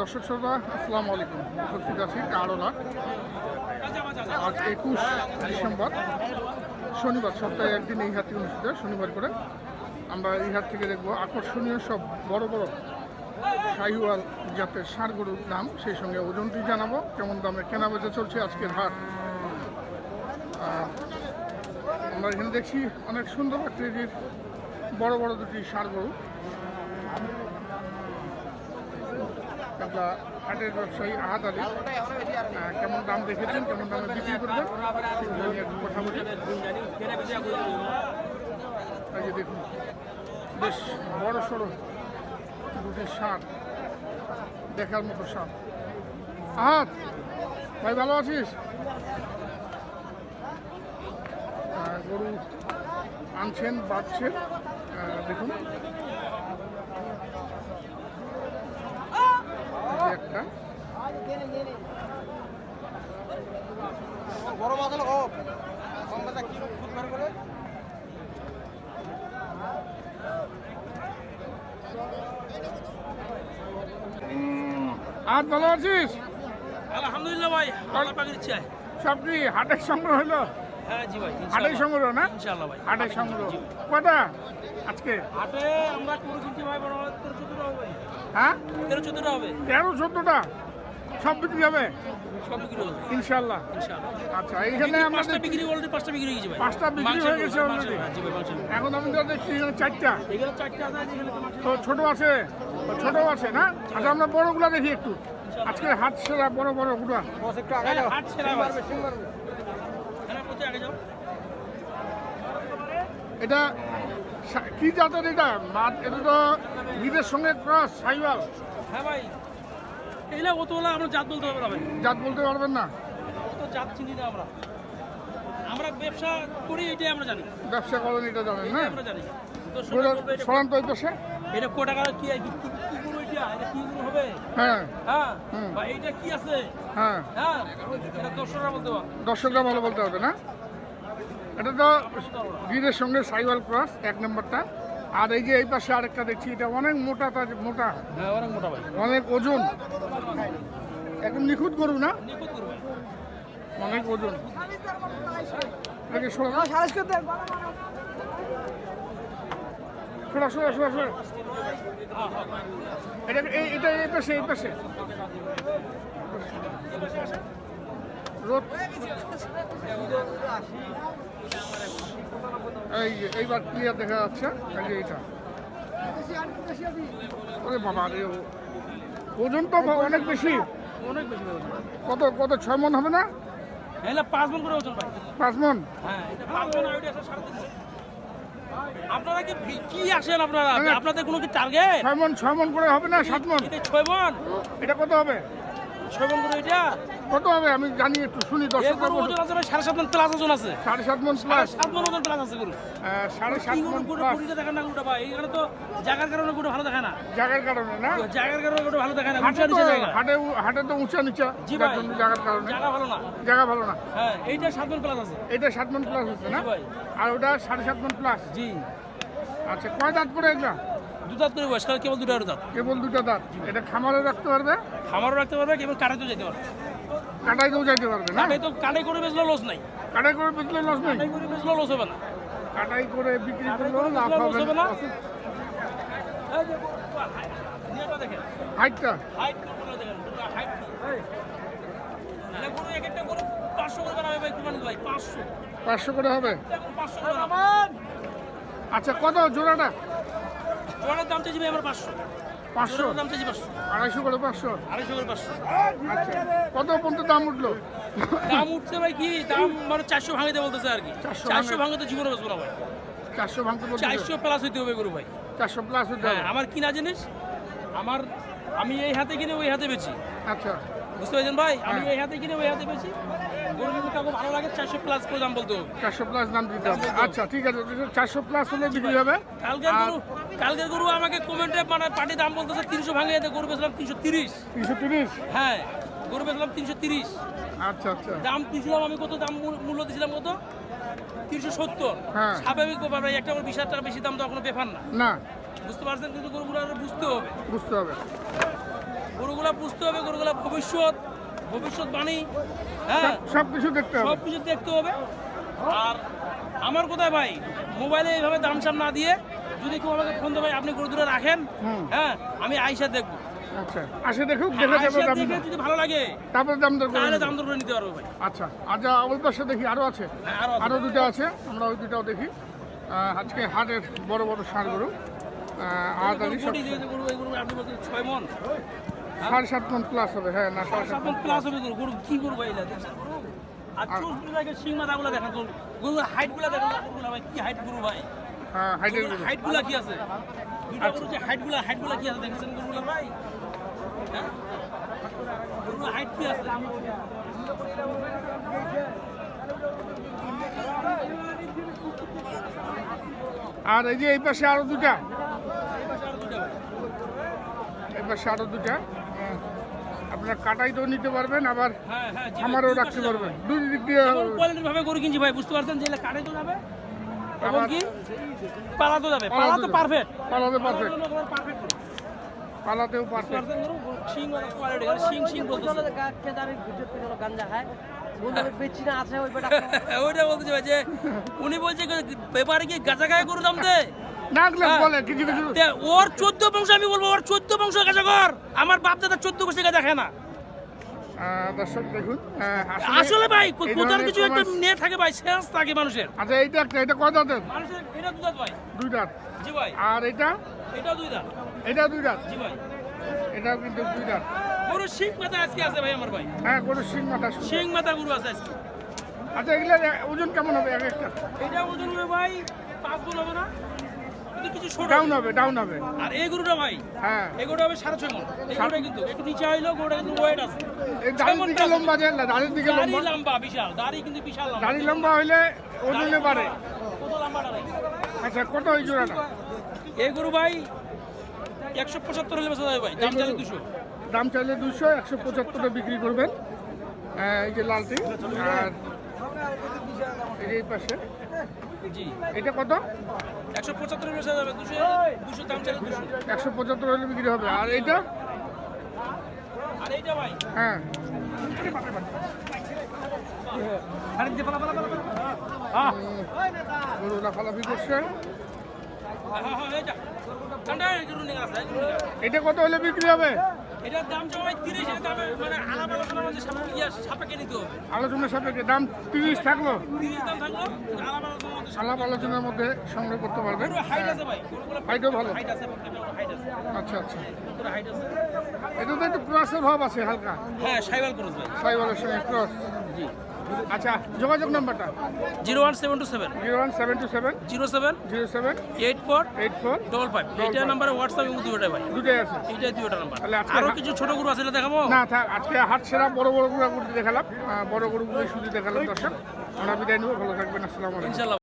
দর্শক শ্রোতা, আসসালামু আলাইকুম। উপস্থিত আছি কারোলা। আজ একুশ ডিসেম্বর, শনিবার, সপ্তাহে একদিন এই হাটটি অনুষ্ঠিত শনিবার করে। আমরা এই হাত থেকে দেখব আকর্ষণীয় সব বড় বড় শাহিওয়াল জাতের ষাঁড় গরুর দাম। সেই সঙ্গে ওজনটি জানাব, কেমন দামে কেনা বেচা চলছে আজকের হাট। আমরা এখানে দেখছি অনেক সুন্দর আকৃতির বড় বড় দুটি ষাঁড় গরু। আমরা হাটের ব্যবসায়ী আহাদ আলী। কেমন দাম দেখেছেন কেমন দামে বিক্রি করবেন কথা বলি। এই যে দেখুন বেশ বড় সড়ো দুটি সার দেখার মতো সার। আহাত ভাই ভালো আছিস? গরু আনছেন বাড়ছেন আহ, দেখুন এই যে একটা বড় মাছ হলো হোক সংবাদটা কি খুব বের করে। আজ ভালো আছিস? আলহামদুলিল্লাহ ভাই আল্লাহ পাকের ইচ্ছায়। সব কি হাটের সংগ্রহ হলো? হ্যাঁ জি ভাই হাটের সংগ্রহ না? ইনশাআল্লাহ ভাই। হাটের সংগ্রহ। কটা আজকে? হাটে আমরা করে কিনছি ভাই বড় তেরো চোদ্দটা হবে হ্যাঁ? তেরো চোদ্দটা হবে। তেরো চোদ্দটা? সব বিক্রি হবে? সব বিক্রি হবে। ইনশাল্লাহ ইনশাআল্লাহ। আচ্ছা এইখানে আমরা বিক্রি অলরেডি পাঁচটা বিক্রি হয়ে গেছে ভাই। পাঁচটা বিক্রি হয়ে গেছে? হ্যাঁ। এখন আমি যা দেখছি এখানে চারটা। এখানে চারটে আছে তো ছোট আছে? ছোট আছে না? আচ্ছা আমরা বড়গুলো দেখি একটু। আজকে হাত সেরা বড় বড়গুলা বস একটু আগে যাও। হাট সেরা মারবে সিং মারবে। হ্যাঁ আগে যাও। এটা কি জাতের এটা? মাছ এটা তো ঈদের সঙ্গে ক্রস সাইওয়াল হ্যাঁ ভাই। এইলা আমরা জাত বলতে পারব না ভাই। জাত বলতে পারবেন না? অত জাত চিনি না আমরা। আমরা ব্যবসা করি এটাই আমরা জানি। ব্যবসা করেন এটা জানেন না? আমরা জানি। সরান তো এটা কো টাকা কি কি কি এটা এটা কি গরু হবে? হ্যাঁ। হ্যাঁ। বা কি আছে? হ্যাঁ। হ্যাঁ। এটা দর্শকরা বলতে পারবে। দর্শকরা ভালো বলতে হবে না? এটা তো গিরের সঙ্গে সাইওয়াল ক্রস এক নম্বরটা। আর এই যে এই পাশে আরেকটা দেখছি এটা অনেক মোটা তাজ- মোটা। হ্যাঁ অনেক মোটা ভাই। অনেক ওজন। একদম নিখুঁত গরু না? অনেক ওজন। এটাকে সরা সরা সরা সরা সরা এটা এই এটা এই পাশে এই পাশে। রোদ। এই এইবার ক্লিয়ার দেখা যাচ্ছে এই যে এইটা ওরে বাবা রে ওজন তো অনেক বেশি। অনেক বেশি কত কত ছয় মন হবে না? এগুলা পাঁচ মন করে ওজন ভাই পাঁচ মন? হ্যাঁ এটা পাঁচ মন আর আছে সাড়ে আপনারা কি কি আসেন আপনারা। আপনাদের কোনো কি টার্গেট ছয় মন ছয় মন করে হবে না সাত মন? ছয় মন। এটা কত হবে? ছয় মন এটা কত হবে? আমি জানি একটু শুনি সাড়ে সাত মন প্লাস ওজন আছে। সাড়ে সাত মন প্লাস সাত মন ওজন প্লাস আছে গরু সাড়ে সাত মন গরু গরু প্লাস গরুটা দেখেন না গরুটা ভাই? এখানে তো জায়গার কারণে গরু ভালো দেখায় না। জায়গার কারণে না? জায়গার কারণে গরু ভালো দেখায় না উঁচা নিচে জায়গা। হাটে হাটে তো উঁচা নিচা জি যার ভাই। জায়গার কারণে। জায়গা ভালো না। জায়গা ভালো না। হ্যাঁ এইটা সাত মন প্লাস আছে। এটা সাত মন প্লাস হচ্ছে না? আর ওটা সাড়ে সাত মন প্লাস জি। আচ্ছা কয় দাঁত করে এগুলা? দু দাঁত করে বয়স কারণ কেবল দুটো দাঁত। কেবল দুটো দাঁত। এটা খামারে রাখতে পারবে? খামারও রাখতে পারবে কেবল কাটাইতেও যেতে পারবে। কাটাইতেও যাইতে পারবে না? কাটাই তো কাটাই করে বেচলেও লস নাই। কাটাই করে বেচলে লস নেই? কাটাই করে বেচলেও লস হবে না। কাটাই করে বিক্রি করলেও করে লাভ হবে না। হাইটটা? হাইট করে দেখেন দুটো হাইট মানে গরু এক একটা গরু পাঁচশো করে বানাবে ভাই কুরবানি ভাই পাঁচশো। পাঁচশো করে হবে? করে আচ্ছা কত জোড়াটা? জোড়ার দাম চাইছি ভাই আমার পাঁচশো। পাঁচশো? দাম চাইছি পাঁচশো। আড়াইশো করে পাঁচশো? আড়াইশো করে পাঁচশো। আচ্ছা। কত পর্যন্ত দাম উঠল? দাম উঠছে ভাই কি দাম মানে চারশো ভাঙিতে বলতেছে আর কি। চারশো ভাঙে। ভাঙতে জীবনে বেচবো না ভাই। চারশো ভাঙতে চারশো প্লাস হইতে হবে গরু ভাই। চারশো প্লাস হ্যাঁ হবে? আমার কিনা জিনিস আমার আমি এই হাতে কিনে ওই হাতে বেচি। আচ্ছা। বুঝতে পারছেন ভাই? আমি হ্যাঁ। এই হাতে কিনে ওই হাতে বেচি। ভালো লাগে চারশো প্লাস করে দাম বলতে। চারশো প্লাস দাম দিতে হবে। আচ্ছা ঠিক আছে চারশো প্লাস হলে বিক্রি হবে। কালকের গরু কালকের গরু আমাকে কমেন্টে মানে পার্টি দাম বলতেছে তিনশো ভাঙে যেতে গরু তিনশো তিরিশ। তিনশো তিরিশ? হ্যাঁ গরু তিনশো তিরিশ। আচ্ছা আচ্ছা। দাম দিয়েছিলাম আমি কত দাম মূল্য দিয়েছিলাম কত? তিনশো সত্তর। হ্যাঁ। স্বাভাবিক ব্যাপার ভাই একটা আমার বিশ হাজার টাকা বেশি দাম তো এখনও বেফার না। না। বুঝতে পারছেন? কিন্তু গরুগুলো বুঝতে হবে। বুঝতে হবে। গরুগুলো বুঝতে হবে গরুগুলা ভবিষ্যৎ। ভবিষ্যৎ বাণী হ্যাঁ সব কিছু দেখতে হবে। সব কিছু দেখতে হবে। আর আমার কোথায় ভাই? মোবাইলে এইভাবে দাম সাম না দিয়ে যদি কেউ আমাকে ফোন ভাই আপনি গরু দুটো রাখেন। হ্যাঁ আমি আইসা দেখব। আচ্ছা আসে দেখুক দেখে যাবে দাম যদি ভালো লাগে তারপর দাম দর করে দাম দর করে নিতে পারব ভাই। আচ্ছা আচ্ছা ওই পাশে দেখি আরও আছে? হ্যাঁ, আরও আছে। দুটো আছে আমরা ওই দুটাও দেখি। আজকে হাটের বড় বড় গরু আদালি আপনি ছয় মন। সাড়ে সাত মন প্লাস হবে হ্যাঁ না সাড়ে সাত মন প্লাস হবে। গরু কি গরু ভাই এটা দেখছেন আর চোখগুলো দেখেন শিং মাথাগুলো দেখেন গরু গরুর হাইটগুলো দেখেন গরুগুলো ভাই কি হাইট গরু ভাই? হ্যাঁ হাইটের কি আছে? দুইটা গরু যে হাইটগুলা হাইটগুলা কি আছে দেখেছেন গরুগুলো ভাই? হ্যাঁ? গরুর হাইট কি আছে? আর এই যে এই পাশে আরও দুটা। এই পাশে আরও দুটা হ্যাঁ। আপনার কাটাই তো নিতে পারবেন আবার হ্যাঁ হ্যাঁ আমারও রাখতে পারবেন। দুই দিক দিয়ে কোয়ালিটির ভাবে গরু কিনছি ভাই বুঝতে পারছেন? যে যাবে এবং কি? পালা যাবে। পালা তো পারফেক্ট পালাতে পারফেক্ট পারফেক্ট পালাতেও পারফেক্ট শিং কোয়ালিটি বেটা ওইটা বলতে চাই যে উনি বলছে ব্যাপারে কি গাঁজা খায় গরু দাম দে। না হ্যাঁ। বলে কিছু কিছু। ওর চোদ্দ বংশ আমি বলব ওর চোদ্দ বংশ গাঁজা কর আমার বাপ দাদা চোদ্দ গাঁজা খায় না। দর্শক দেখুন আসলে ভাই ধরনের কিছু একটা নিয়ে থাকে ভাই সেন্স থাকে মানুষের। আচ্ছা এইটা একটা এটা কয় দাঁতের? মানুষের এটা দুই দাঁত ভাই। দুই দাঁত। জি ভাই। আর এটা? এটা দুই দাঁত। এটা দুই দাঁত? জি ভাই। এটাও কিন্তু দুই দাঁত। গরু শিং মাথা আজকে আছে ভাই আমার ভাই। হ্যাঁ গরুর শিং মাথা। শিং মাথা গরু আছে আজকে। আচ্ছা এগুলোর ওজন কেমন হবে? এক একটা। এটা ওজন হবে ভাই পাঁচ গুণ হবে না? কিন্তু কিছু ছোট ডাউন হবে ডাউন হবে। আর এই গরুটা ভাই হ্যাঁ। এই গরুটা হবে সাড়ে ছয় মন। এই গরুটা কিন্তু একটু নিচে হইল গরুটা কিন্তু ওয়েট আছে। দাড়ির দিকে লম্বা যে দাড়ির দিকে দাড়ি লম্বা। লম্বা বিশাল। দাড়ি কিন্তু বিশাল লম্বা। দাড়ি লম্বা হইলে ওজনে বাড়ে। কত লম্বাটা ভাই আচ্ছা কত ওই জোড়াটা? এই গরু ভাই একশো পঁচাত্তর হলে বেচা যাবে ভাই দাম চালে দুশো। দাম চাইলে দুশো একশো পঁচাত্তরে বিক্রি করবেন। আহ, এই যে লালটি। আর এই পাশে। জি। এটা কত? একশো পঁচাত্তর বেচা যাবে দুশো দুশো দাম চালে দুশো। একশো পঁচাত্তর হলে বিক্রি হবে। আর এইটা? আর এইটা ভাই? হ্যাঁ। করছে। হ্যাঁ হ্যাঁ হ্যাঁ। এটা কত হলে বিক্রি হবে? এটার দাম চাওয়া তিরিশ দামে মানে আলাপ আলোচনার মধ্যে সাপেক্ষে নিতে হবে। আলোচনার সাপেক্ষে দাম তিরিশ থাকল। তিরিশ দাম থাকল আলাপ আলোচনার মধ্যে আলাপ আলোচনার মধ্যে সংগ্রহ করতে পারবে হাইট আছে ভাই হাইটও ভালো। হাইট আছে আচ্ছা আচ্ছা। হাইট আছে। এটা তো একটু ক্রসের ভাব আছে হালকা। হ্যাঁ সাইবাল ক্রস ভাই। সাইবালের সঙ্গে ক্রস জি। আচ্ছা যোগাযোগ নাম্বারটা? Zero one seven two seven. Zero one seven two seven. Zero seven. Zero seven. Eight four. Eight four. Double five. এইটা নাম্বারে হোয়াটসঅ্যাপ এবং দুটোটাই ভাই। দুটাই আছে। এইটাই দুটোটা নাম্বার। তাহলে আজকে আরও কিছু ছোট গরু আছে দেখাবো? না থাক আজকে হাট সেরা বড় বড় গুড়া গুড়ি দেখালাম। বড় গরুগুলোই শুধু দেখালাম দর্শক। আমরা বিদায় নেব ভালো থাকবেন। আসসালামু আলাইকুম। ইনশাল্লাহ।